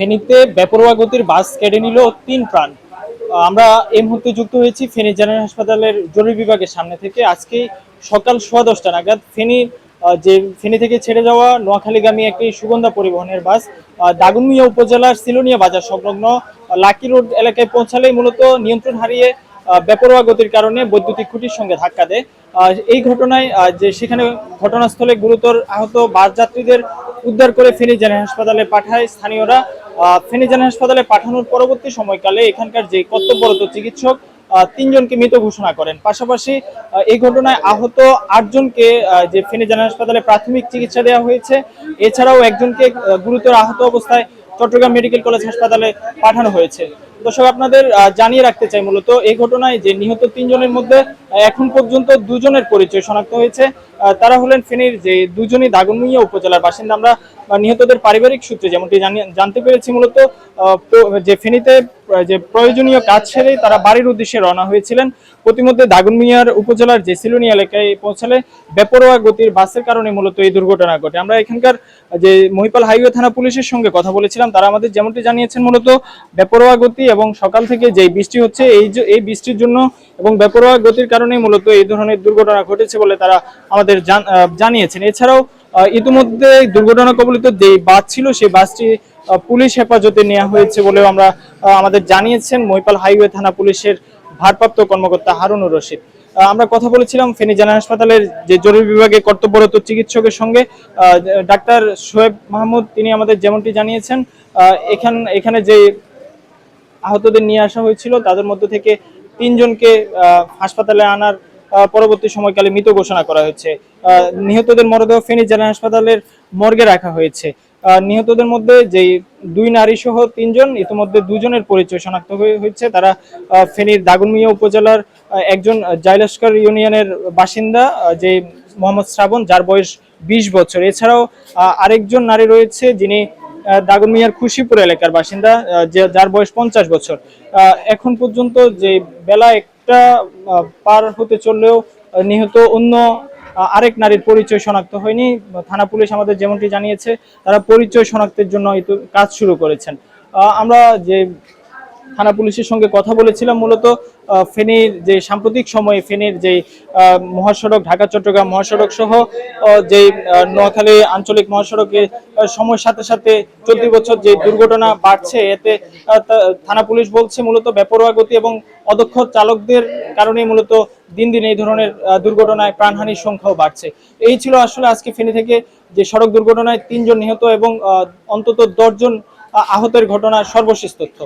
ফেনীতে বেপরোয়া গতির বাস কেড়ে নিল তিন প্রাণ। আমরা এই মুহূর্তে যুক্ত হয়েছি ফেনী জেনারেল হাসপাতালের জরুরি বিভাগের সামনে থেকে। আজকে সকাল সোয়া দশটা নাগাদ ফেনীর যে ফেনী থেকে ছেড়ে যাওয়া নোয়াখালীগামী একটি সুগন্ধা পরিবহনের বাস আহ, দাগনমিয়া উপজেলার সিলোনিয়া বাজার সংলগ্ন লাকি রোড এলাকায় পৌঁছালেই মূলত নিয়ন্ত্রণ হারিয়ে বেপরোয়া গতির কারণে বৈদ্যুতিক খুঁটির সঙ্গে ধাক্কা দেয়। এই ঘটনায় যে সেখানে ঘটনাস্থলে গুরুতর আহত বাস যাত্রীদের উদ্ধার করে ফেনী জেনারেল হাসপাতালে পাঠায় স্থানীয়রা। ফেনী জেনারেল হাসপাতালে পাঠানোর পরবর্তী সময়কালে এখানকার যে কর্তব্যরত চিকিৎসক তিনজনকে মৃত ঘোষণা করেন। পাশাপাশি এই ঘটনায় আহত আটজনকে যে ফেনী জেনারেল হাসপাতালে প্রাথমিক চিকিৎসা দেওয়া হয়েছে, এছাড়াও একজনকে গুরুতর আহত অবস্থায় চট্টগ্রাম মেডিকেল কলেজ হাসপাতালে পাঠানো হয়েছে। দর্শক, আপনাদের জানিয়ে রাখতে চাই মূলত এই ঘটনায় যে নিহত তিনজনের মধ্যে এখন পর্যন্ত দুজনের পরিচয় শনাক্ত হয়েছে। তারা হলেন ফেনীর যে দুজনই দাগনভূঞা উপজেলার বাসিন্দা। আমরা নিহতদের পারিবারিক সূত্রে যেমনটি জানি- জানতে পেরেছি মূলত যে ফেনীতে যে প্রয়োজনীয় কাজ সেরেই তারা বাড়ির উদ্দেশ্যে রওনা হয়েছিলেন। প্রতিমধ্যে দাগনমিয়ার উপজেলার যে সিলুনি এলাকায় পৌঁছালে বেপরোয়া গতির বাসের কারণে মূলত এই দুর্ঘটনা ঘটে। আমরা এখানকার যে মহিপাল হাইওয়ে থানা পুলিশের সঙ্গে কথা বলেছিলাম। তারা আমাদের যেমনটি জানিয়েছেন, মূলত বেপরোয়া গতি এবং সকাল থেকে যে বৃষ্টি হচ্ছে, এই যে, এই বৃষ্টির জন্য এবং বেপরোয়া গতির কারণে মূলত এই ধরনের দুর্ঘটনা ঘটেছে বলে তারা আমাদের জান- জানিয়েছেন। এছাড়াও ইতিমধ্যে দুর্ঘটনা কবলিত যে বাস ছিল, সেই বাসটি পুলিশ হেফাজতে নেওয়া হয়েছে বলেও আমরা আমাদের জানিয়েছেন মহিপাল হাইওয়ে থানা পুলিশের ভারপ্রাপ্ত কর্মকর্তা হারুনুর রশিদ। আমরা কথা বলেছিলাম ফেনী জেলা হাসপাতালের যে জরুরি বিভাগে কর্তব্যরত চিকিৎসকের সঙ্গে। ডাক্তার শোয়েব মাহমুদ, তিনি আমাদের যেমনটি জানিয়েছেন এখান, এখানে যে আহতদের নিয়ে আসা হয়েছিল। তাদের মধ্যে থেকে তিনজনকে হাসপাতালে আনার পরবর্তী সময়কালে মৃত ঘোষণা করা হয়েছে। নিহতদের মরদেহ ফেনী জেলা হাসপাতালের মর্গে রাখা হয়েছে। নিহতদের মধ্যে যে দুই নারী সহ তিনজন, ইতিমধ্যে দুজনের পরিচয় শনাক্ত হয়ে- হয়েছে। তারা ফেনীর দাগনমিয়া উপজেলার একজন জাইলস্কর ইউনিয়নের বাসিন্দা যে মোহাম্মদ শ্রাবণ, যার বয়স বিশ বছর। এছাড়াও আরেকজন নারী রয়েছে যিনি দাগনমিয়ার খুশিপুর এলাকার বাসিন্দা যে- যার বয়স পঞ্চাশ বছর। এখন পর্যন্ত যে বেলা একটা পার হতে চললেও নিহত অন্য আরেক নারীর পরিচয় শনাক্ত হয়নি। থানা পুলিশ আমাদের যেমনটি জানিয়েছে, তারা পরিচয় শনাক্তের জন্য কাজ শুরু করেছেন। আমরা যে থানা পুলিশের সঙ্গে কথা বলেছিলাম, মূলত ফেনীর যে সাম্প্রতিক সময়ে ফেনীর যে মহাসড়ক, ঢাকা, চট্টগ্রাম মহাসড়ক সহ যে নোয়াখালী আঞ্চলিক মহাসড়কের সময়ের সাথে সাথে চলতি বছর যে দুর্ঘটনা বাড়ছে, এতে থানা পুলিশ বলছে মূলত বেপরোয়া গতি এবং অদক্ষ চালকদের কারণে মূলত দিন দিন এই ধরনের দুর্ঘটনায় প্রাণহানির সংখ্যাও বাড়ছে। এই ছিল আসলে আজকে ফেনী থেকে যে সড়ক দুর্ঘটনায় তিনজন নিহত এবং অন্তত দশজন আহতের ঘটনার সর্বশেষ তথ্য।